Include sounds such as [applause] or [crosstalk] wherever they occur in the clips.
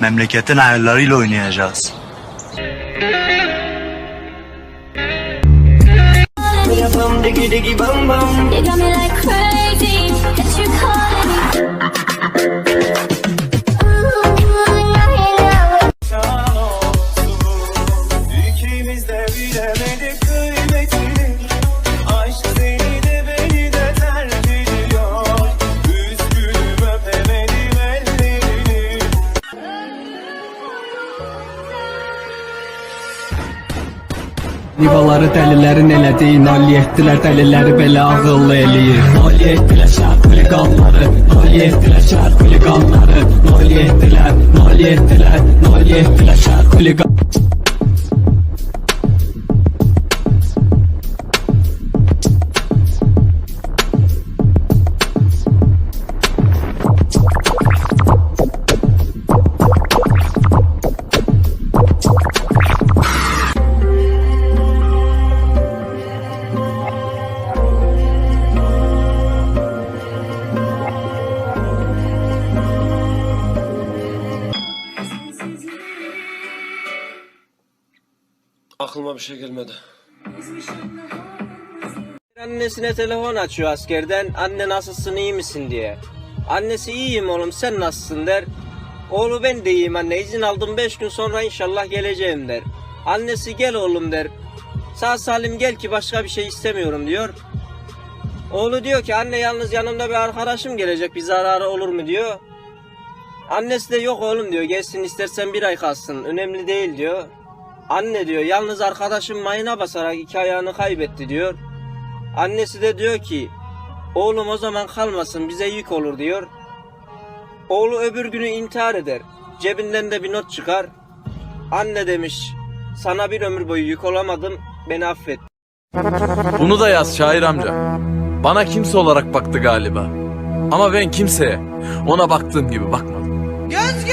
Memleketin hayalleriyle oynayacağız. You got me like Nivaları dəlilərin elədiyi nolli etdilər dəliləri belə ağıllı eləyir. Nolli etdilər şəhər xuliqanları Nolli etdilər şəhər xuliqanları Nolli etdilər, nolli etdilər, nolli etdilər şəhər Aklıma bir şey gelmedi. Annesine telefon açıyor askerden. Anne nasılsın iyi misin diye. Annesi iyiyim oğlum sen nasılsın der. Oğlu ben de iyiyim anne izin aldım 5 gün sonra inşallah geleceğim der. Annesi gel oğlum der. Sağ salim gel ki başka bir şey istemiyorum diyor. Oğlu diyor ki anne yalnız yanımda bir arkadaşım gelecek bir zararı olur mu diyor. Annesi de yok oğlum diyor gelsin istersen bir ay kalsın önemli değil diyor. Anne diyor yalnız arkadaşım mayına basarak iki ayağını kaybetti diyor. Annesi de diyor ki oğlum o zaman kalmasın bize yük olur diyor. Oğlu öbür günü intihar eder. Cebinden de bir not çıkar. Anne demiş sana bir ömür boyu yük olamadım beni affet. Bunu da yaz şair amca. Bana kimse olarak baktı galiba. Ama ben kimseye ona baktığım gibi bakmadım. Polis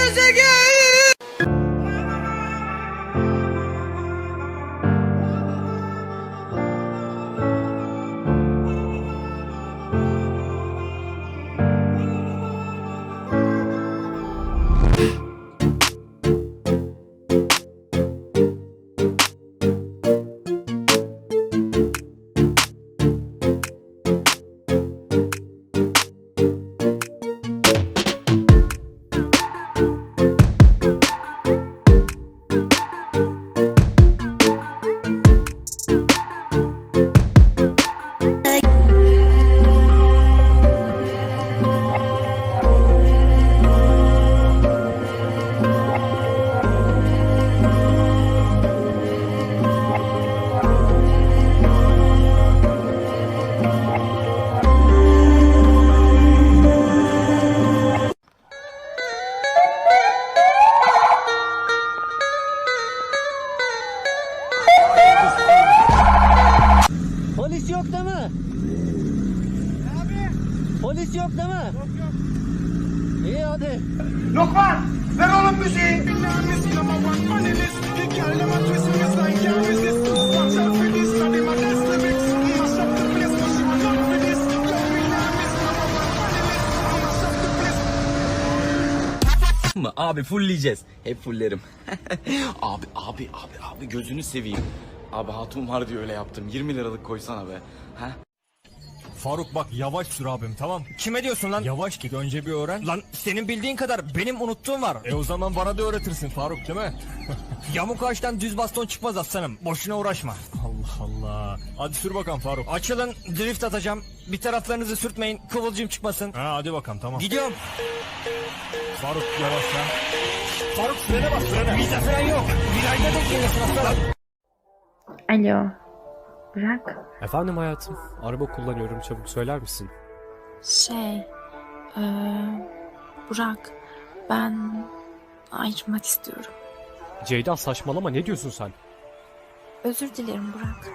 Abi fullleyeceğiz. Hep fullerim. [laughs] abi abi abi abi gözünü seveyim. Abi hatun var diye öyle yaptım. 20 liralık koysana be. Ha? Faruk bak yavaş sür abim tamam. Kime diyorsun lan? Yavaş git önce bir öğren. Lan senin bildiğin kadar benim unuttuğum var. E o zaman bana da öğretirsin Faruk değil mi? [laughs] Yamuk ağaçtan düz baston çıkmaz aslanım. Boşuna uğraşma. Allah Allah. Hadi sür bakalım Faruk. Açılın drift atacağım. Bir taraflarınızı sürtmeyin kıvılcım çıkmasın. Ha hadi bakalım tamam. Gidiyorum. Faruk yavaşla. Faruk frene bas frene. Bizde fren yok. Virajda bekliyorsun aslanım. Alo. Bırak. Efendim hayatım. Araba kullanıyorum çabuk söyler misin? Şey. eee Burak. Ben ayrılmak istiyorum. Ceyda saçmalama ne diyorsun sen? Özür dilerim Burak.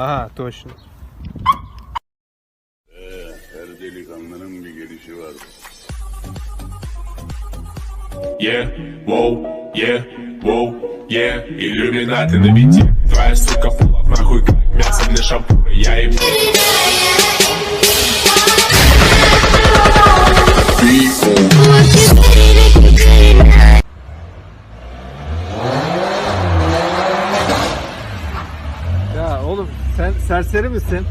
Aha точно. Yeah, wow, yeah, wow, yeah Иллюминаты на бите Твоя сука пула нахуй как мясо на шампуры Я им... People. Sen serseri misin?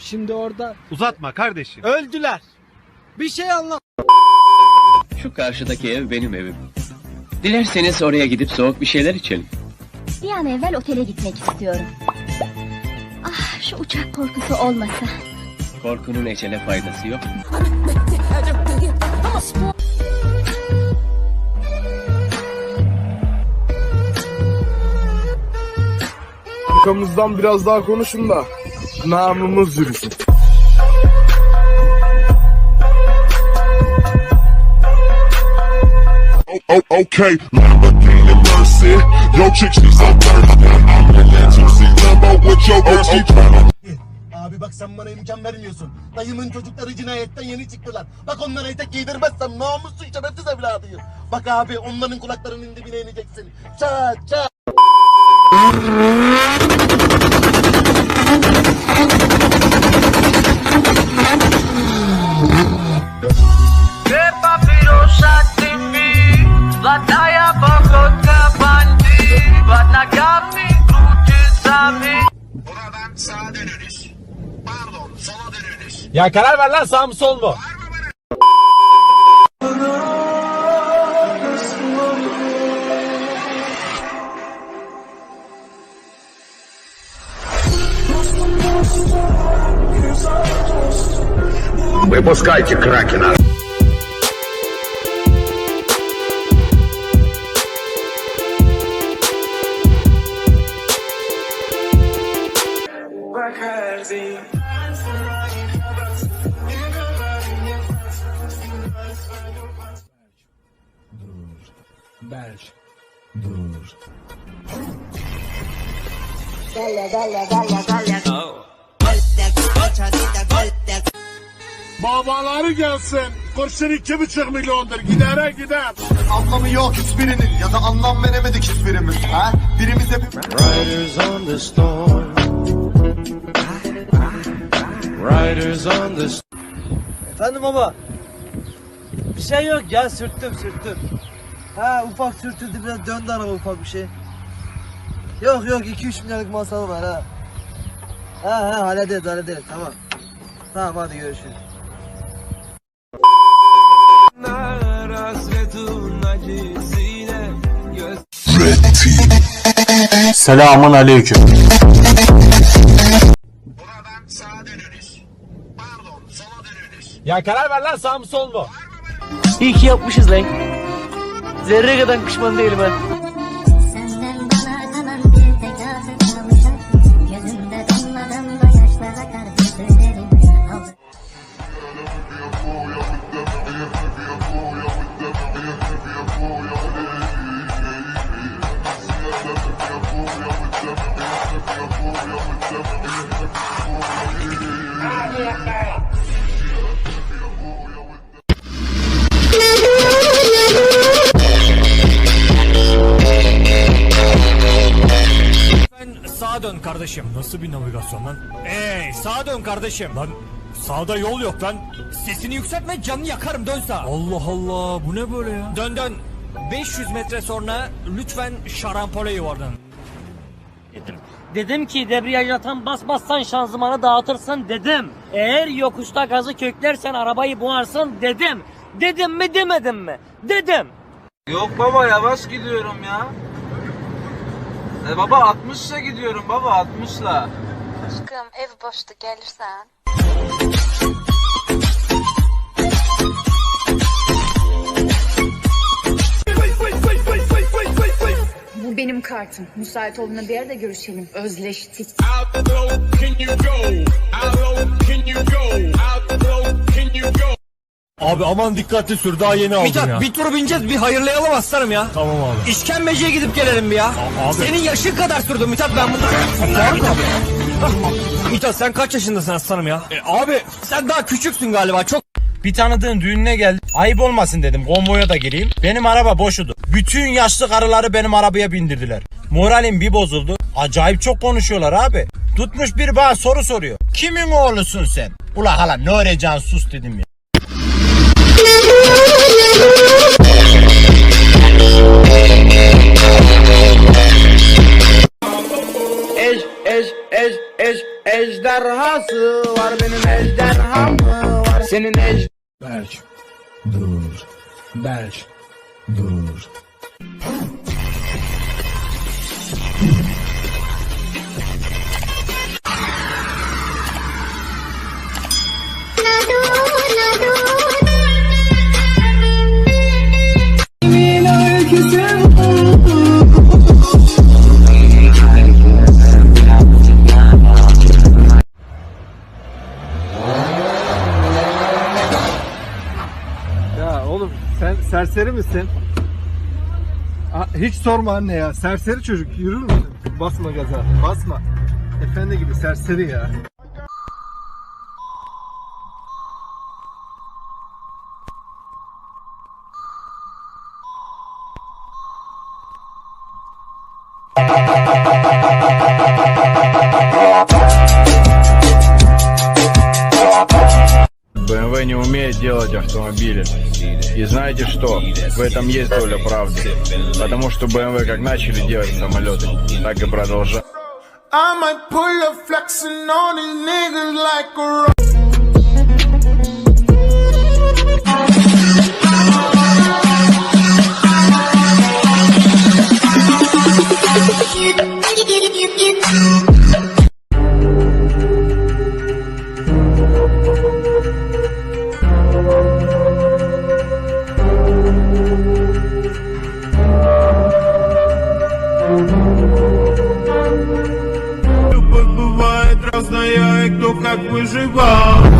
Şimdi orada Uzatma kardeşim. öldüler. Bir şey anlat. Şu karşıdaki ev benim evim. Dilerseniz oraya gidip soğuk bir şeyler içelim. Bir an evvel otele gitmek istiyorum. Ah şu uçak korkusu olmasa. Korkunun ecele faydası yok. Arkamızdan biraz daha konuşun da namımız yürüsün. okay, Lamborghini Mercy. Yo, chick, she's so thirsty. I'm in that 2C Lambo with your girl. She tryna Abi bak sen bana imkan vermiyorsun. Dayımın çocukları cinayetten yeni çıktılar. Bak onlara etek giydirmezsem namussuz şerefsiz evladıyım. Bak abi onların kulaklarının dibine ineceksin. Ça ça. Ya karar ver lan sağ mı sol mu? Выпускайте Кракена! Дальше. Дружно. Babaları gelsin. Kurşun iki buçuk milyondur. Gidere gider. Anlamı yok hiçbirinin ya da anlam veremedik hiçbirimiz. Ha? Birimiz hep Efendim baba. Bir şey yok ya sürttüm sürttüm. Ha ufak sürtüldü biraz döndü araba ufak bir şey. Yok yok 2-3 milyarlık masal var ha. Ha ha hallederiz hallederiz tamam. Tamam hadi görüşürüz. Selamun aleyküm. Buradan sağa dönünüz. Pardon, sola dönünüz. Ya karar ver lan sağ mı sol mu? İyi ki yapmışız lan. Zerre kadar pişman değilim ha. Kardeşim. Nasıl bir navigasyon lan? Ey sağa dön kardeşim. Lan sağda yol yok lan. Sesini yükseltme canını yakarım dön sağa. Allah Allah bu ne böyle ya? Dön dön. 500 metre sonra lütfen şarampole yuvarlan. Dedim ki debriyaja tam basmazsan şanzımanı dağıtırsın dedim. Eğer yokuşta gazı köklersen arabayı boğarsın dedim. Dedim mi demedim mi? Dedim. Yok baba yavaş gidiyorum ya. E baba 60'la gidiyorum baba 60'la. Aşkım ev boştu gelirsen. Bu benim kartım. Müsait olduğunda bir yerde görüşelim. Özleştik. Abi aman dikkatli sür daha yeni aldım ya. bir tur bineceğiz bir hayırlayalım aslanım ya. Tamam abi. İşkembeciye gidip gelelim bir ya. Abi. Senin yaşın kadar sürdü Mithat ben bunu. Faruk abi. Mithat sen kaç yaşındasın aslanım ya? E, abi sen daha küçüksün galiba çok. Bir tanıdığın düğününe geldim. Ayıp olmasın dedim konvoya da gireyim. Benim araba boşudu. Bütün yaşlı karıları benim arabaya bindirdiler. Moralim bir bozuldu. Acayip çok konuşuyorlar abi. Tutmuş bir bana soru soruyor. Kimin oğlusun sen? Ula hala ne öğreceksin sus dedim ya ejderhası var benim ejderhamı var senin ej Berk dur Berk dur serseri misin? hiç sorma anne ya. Serseri çocuk. Yürür müsün? Basma gaza. Basma. Efendi gibi serseri ya. BMW не умеет делать автомобили. И знаете что? В этом есть доля правды. Потому что BMW как начали делать самолеты, так и продолжают. знає, кто как выживал.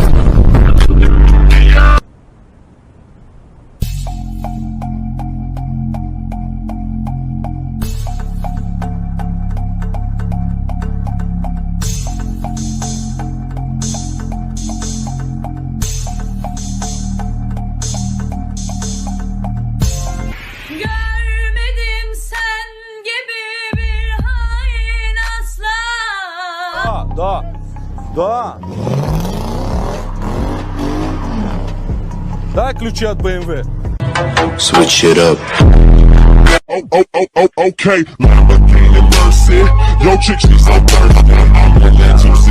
Da. Da. Дай ключи от BMW. Switch it up. Oh, oh, oh, oh, okay. Lamborghini Mercy. Yo, chick, she's so thirsty. I'm in that 2